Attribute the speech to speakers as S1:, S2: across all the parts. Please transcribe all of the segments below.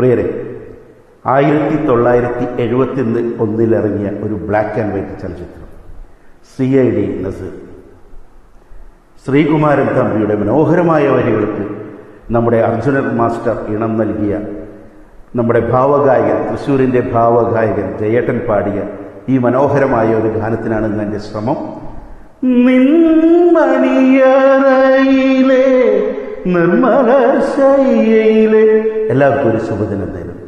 S1: പ്രിയരെ ആയിരത്തി തൊള്ളായിരത്തി എഴുപത്തി ഒന്നിലിറങ്ങിയ ഒരു ബ്ലാക്ക് ആൻഡ് വൈറ്റ് ചലച്ചിത്രം. C I D Nazir. Sreekumaran തമ്പിയുടെ മനോഹരമായ വരികൾക്ക് നമ്മുടെ അർജുനൻ മാസ്റ്റർ ഇണം നൽകിയ നമ്മുടെ ഭാവഗായകൻ തൃശ്ശൂരിന്റെ ഭാവഗായകൻ ജയേട്ടൻ പാടിയ ഈ മനോഹരമായ ഒരു ഗാനത്തിനാണ് എന്റെ ശ്രമം. നിൻമണിയറയിലെ നിർമ്മല ശയ്യയിലെ എല്ലാവർക്കും ഒരു ശുഭദിനം നേരുന്നു.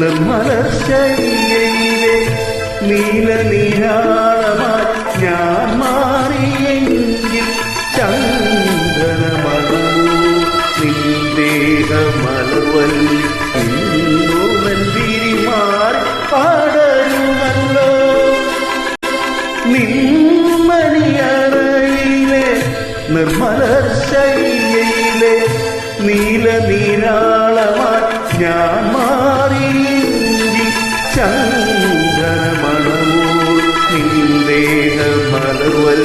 S1: നിർമ്മല ശയ്യയിലെ നീല നീരാളമായി നിന്മണിയറയിലെ നിർമ്മല ശൈലിയിലെ നീല നീരാളമായി ഞാൻ മാറി ചന്ദ്രമണമോ മലവൽ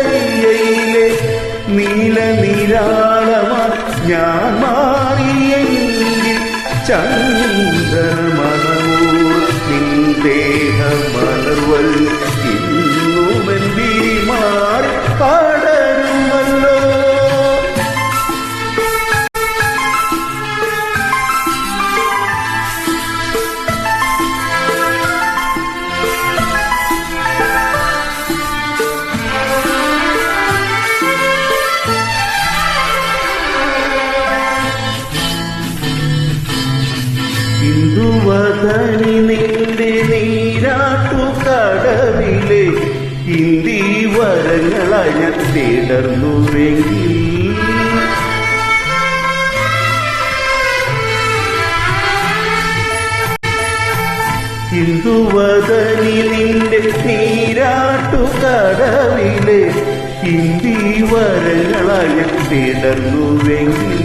S1: ശയ്യയിലെ നീല നീരാളമാ ഞാൻ മാറിയെങ്കിൽ ചന്ദ്രമണമൂർ നിന്ദേഹ മലർവൽ ഇന്നുമെൻ വിരിമാറി പാടരുമല്ലോ ഇന്ദുവദനി നിന്റെ നീരാട്ടു കടവിലെ ഹിന്ദി വരങ്ങളായി ഞാൻ തേടർന്നുവെങ്കിൽ. ഇന്ദുവദനി നിന്റെ നീരാട്ടു കടവിലെ ഹിന്ദി വരങ്ങളായി ഞാൻ തേടർന്നുവെങ്കിൽ.